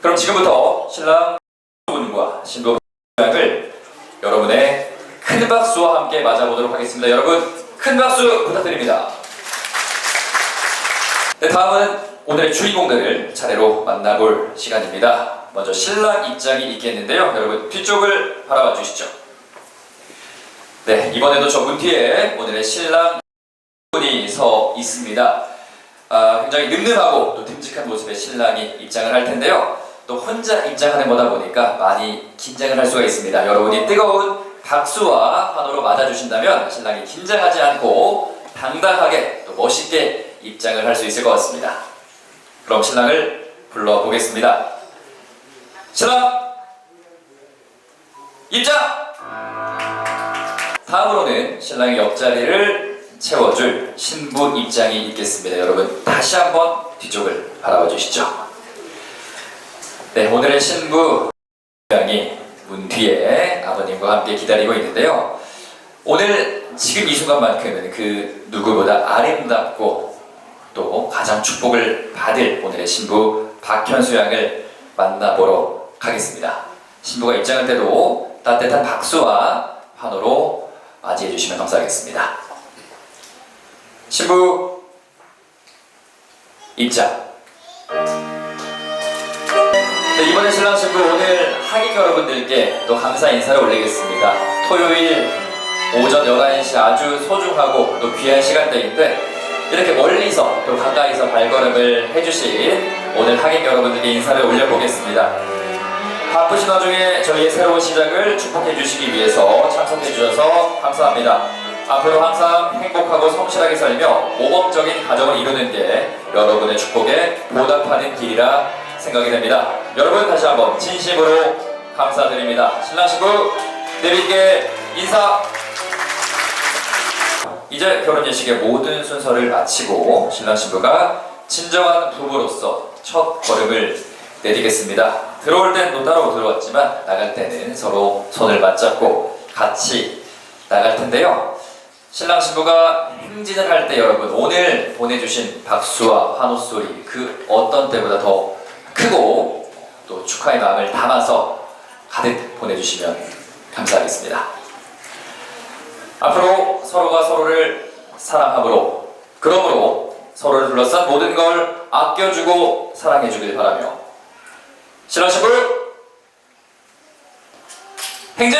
그럼 지금부터 신랑 분과 신부 분을 여러분의 큰 박수와 함께 맞아보도록 하겠습니다. 여러분 큰 박수 부탁드립니다. 네, 다음은 오늘의 주인공들을 차례로 만나볼 시간입니다. 먼저 신랑 입장이 있겠는데요. 여러분 뒤쪽을 바라봐 주시죠. 네, 이번에도 저 문 뒤에 오늘의 신랑 분이 서 있습니다. 아, 굉장히 늠름하고 또 듬직한 모습의 신랑이 입장을 할 텐데요. 또 혼자 입장하는 거다 보니까 많이 긴장을 할 수가 있습니다. 여러분이 뜨거운 박수와 환호로 맞아주신다면 신랑이 긴장하지 않고 당당하게 또 멋있게 입장을 할 수 있을 것 같습니다. 그럼 신랑을 불러보겠습니다. 신랑 입장! 다음으로는 신랑의 옆자리를 채워줄 신부 입장이 있겠습니다. 여러분 다시 한번 뒤쪽을 바라봐 주시죠. 네, 오늘의 신부 입장이 문 뒤에 아버님과 함께 기다리고 있는데요. 오늘 지금 이 순간만큼은 그 누구보다 아름답고 또 가장 축복을 받을 오늘의 신부 박현수 양을 만나보러 가겠습니다. 신부가 입장할 때도 따뜻한 박수와 환호로 맞이해 주시면 감사하겠습니다. 신부 입장. 네, 이번에 신랑 신부 오늘 하객 여러분들께 또 감사 인사를 올리겠습니다. 토요일 오전 11시 아주 소중하고 또 귀한 시간대인데 이렇게 멀리서 또 가까이서 발걸음을 해주신 오늘 하객 여러분들께 인사를 올려보겠습니다. 바쁘신 와중에 저희의 새로운 시작을 축복해 주시기 위해서 참석해 주셔서 감사합니다. 앞으로 항상 행복하고 성실하게 살며 모범적인 가정을 이루는 게 여러분의 축복에 보답하는 길이라 생각이 됩니다. 여러분 다시 한번 진심으로 감사드립니다. 신랑 신부 내빈께 인사. 이제 결혼 예식의 모든 순서를 마치고 신랑 신부가 진정한 부부로서 첫 걸음을 내디겠습니다. 들어올 땐 또 따로 들어왔지만 나갈 때는 서로 손을 맞잡고 같이 나갈 텐데요. 신랑 신부가 행진을 할 때 여러분 오늘 보내주신 박수와 환호 소리 그 어떤 때보다 더 크고 또 축하의 마음을 담아서 가득 보내주시면 감사하겠습니다. 앞으로 서로가 서로를 사랑함으로 그러므로 서로를 둘러싼 모든 걸 아껴주고 사랑해주길 바라며. 신부! 행진